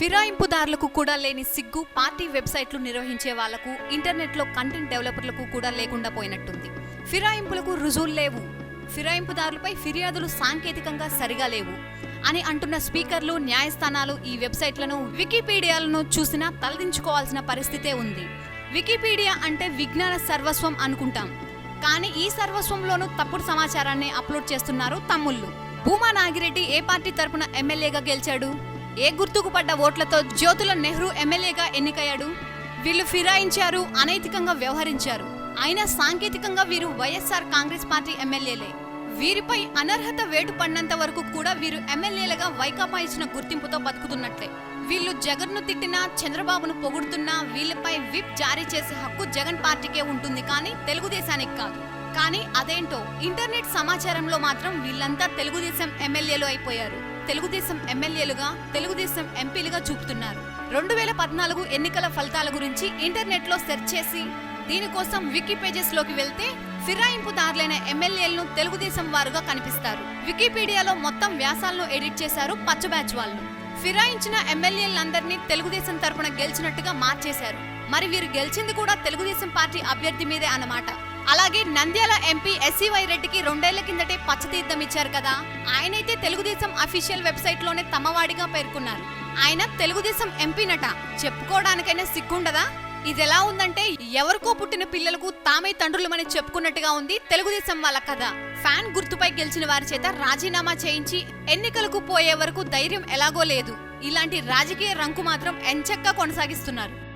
ఫిరాయింపుదారులకు కూడా లేని సిగ్గు పార్టీ వెబ్సైట్లు నిర్వహించే వాళ్ళకు ఇంటర్నెట్లో కంటెంట్ డెవలపర్లకు కూడా లేకుండా పోయినట్టుంది. ఫిరాయింపులకు రుజువులు లేవు. ఫిరాయింపుదారులపై ఫిర్యాదులు సాంకేతికంగా సరిగా లేవు అని అంటున్న స్పీకర్లు న్యాయస్థానాలు ఈ వెబ్సైట్లను వికీపీడియాలను చూసినా తలదించుకోవాల్సిన పరిస్థితే ఉంది. వికీపీడియా అంటే విజ్ఞాన సర్వస్వం అనుకుంటాం. కానీ ఈ సర్వస్వంలోనూ తప్పుడు సమాచారాన్ని అప్లోడ్ చేస్తున్నారు తమ్ముళ్ళు. భూమా నాగిరెడ్డి ఏ పార్టీ తరపున ఎమ్మెల్యేగా గెలిచాడు? ఏ గుర్తుకు పడ్డ ఓట్లతో జ్యోతుల నెహ్రూ ఎమ్మెల్యేగా ఎన్నికయ్యాడు? వీళ్ళు ఫిరాయించారు అనైతికంగా వ్యవహరించారు. అయినా సాంకేతికంగా వీరు వైఎస్ఆర్ కాంగ్రెస్ పార్టీ ఎమ్మెల్యేలే. వీరిపై అనర్హత వేటు పడినంత వరకు కూడా వీరు ఎమ్మెల్యేలుగా వైకాపా ఇచ్చిన గుర్తింపుతో బతుకుతున్నట్లే. వీళ్ళు జగన్ను తిట్టినా చంద్రబాబును పొగుడుతున్నా వీళ్ళపై విప్ జారీ చేసే హక్కు జగన్ పార్టీకే ఉంటుంది కానీ తెలుగుదేశానికి కాదు. కానీ అదేంటో ఇంటర్నెట్ సమాచారంలో మాత్రం వీళ్ళంతా తెలుగుదేశం ఎమ్మెల్యేలు అయిపోయారు. తెలుగుదేశం ఎమ్మెల్యేలుగా తెలుగుదేశం ఎంపీలుగా చూపుతున్నారు. రెండు వేల పద్నాలుగు ఎన్నికల ఫలితాల గురించి ఇంటర్నెట్లో సెర్చ్ చేసి దీనికోసం వికీ పేజెస్లోకి వెళ్తే ఫిరాయింపుదారులైన ఎమ్మెల్యేలను తెలుగుదేశం వారుగా కనిపిస్తారు. వికీపీడియాలో మొత్తం వ్యాసాలను ఎడిట్ చేశారు పచ్చ బ్యాచ్ వాళ్ళు. ఫిరాయించిన ఎమ్మెల్యేలందరినీ తెలుగుదేశం తరపున గెలిచినట్టుగా మార్చేశారు. మరి వీరు గెలిచింది కూడా తెలుగుదేశం పార్టీ అభ్యర్థి మీదే అన్నమాట. అలాగే నంద్యాల ఎంపీ ఎస్సీవై రెడ్డికి రెండేళ్ళ కిందటే పచ్చతీర్థం ఇచ్చారు కదా. ఆయనైతే తెలుగుదేశం అఫీషియల్ వెబ్సైట్లోనే తమవాడిగా పేర్కొన్నారు. ఆయన తెలుగుదేశం ఎంపీనట చెప్పుకోవడానికైనా సిగ్గుండదా? ఇది ఎలా ఉందంటే ఎవరికో పుట్టిన పిల్లలకు తామే తండ్రులమని చెప్పుకున్నట్టుగా ఉంది తెలుగుదేశం వాళ్ళ కథ. ఫ్యాన్ గుర్తుపై గెలిచిన వారి చేత రాజీనామా చేయించి ఎన్నికలకు పోయే వరకు ధైర్యం ఎలాగో లేదు. ఇలాంటి రాజకీయ రంకు మాత్రం ఎంచక్కా కొనసాగిస్తున్నారు.